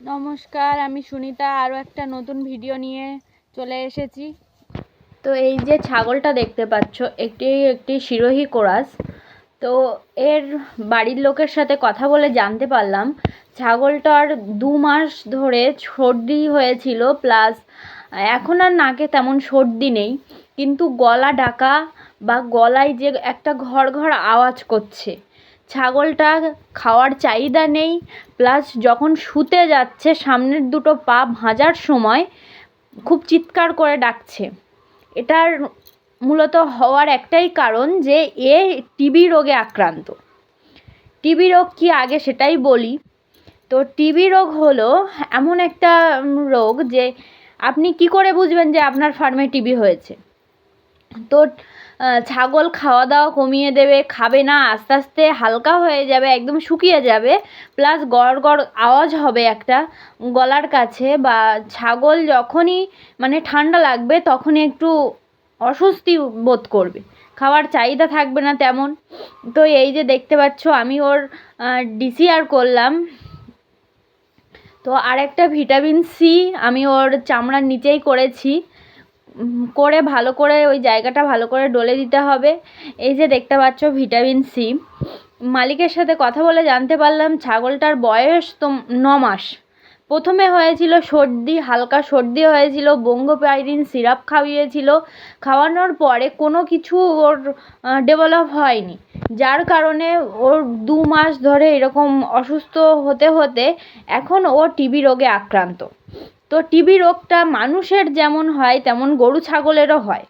নমস্কার, আমি সুনিতা। আরও একটা নতুন ভিডিও নিয়ে চলে এসেছি। তো এই যে ছাগলটা দেখতে পাচ্ছ একটি একটি শিরোহী কোরাস। তো এর বাড়ির লোকের সাথে কথা বলে জানতে পারলাম, ছাগলটার দু মাস ধরে সর্দি হয়েছিল, প্লাস এখন আর নাকে তেমন সর্দি নেই, কিন্তু গলা ডাকা বা গলায় যে একটা ঘর ঘর আওয়াজ করছে। ছাগলটা খাওয়ার চাহিদা নেই প্লাস যখন শুতে যাচ্ছে, সামনের দুটো পা ভাঁজার সময় খুব চিৎকার করে ডাকছে। এটার মূলত হওয়ার একটাই কারণ যে, এ টিবি রোগে আক্রান্ত। টিবি রোগ কি আগে সেটাই বলি। তো টিবি রোগ হলো এমন একটা রোগ যে, আপনি কি করে বুঝবেন যে আপনার ফার্মে টিবি হয়েছে? তো ছাগল খাওয়া দাওয়া কমিয়ে দেবে, খাবে না, আস্তে আস্তে হালকা হয়ে যাবে, একদম শুকিয়ে যাবে প্লাস গড় গড় আওয়াজ হবে একটা গলার কাছে বা ছাগল যখনই মানে ঠান্ডা লাগবে তখনই একটু অস্বস্তি বোধ করবে। খাওয়ার চাহিদা থাকবে না তেমন। তো এই যে দেখতে পাচ্ছ, আমি ওর ডিসিআর করলাম। তো আরেকটা ভিটামিন সি আমি ওর চামড়ার নিচেই করেছি। করে ভালো করে ওই জায়গাটা ভালো করে ডলে দিতে হবে। এই যে দেখতে পাচ্ছ ভিটামিন সি। মালিকের সাথে কথা বলে জানতে পারলাম ছাগলটার বয়স তো ন মাস। প্রথমে হয়েছিল সর্দি, হালকা সর্দি হয়েছিল বঙ্গোপাইরিন সিরাপ খাইয়েছিল। খাওয়ানোর পরে কোনো কিছু ওর ডেভেলপ হয়নি। যার কারণে ওর দু মাস ধরে এরকম অসুস্থ হতে হতে এখন ও টিবি রোগে আক্রান্ত। তো টিবি রোগটা মানুষের যেমন হয় তেমন গরু ছাগলেরও হয়।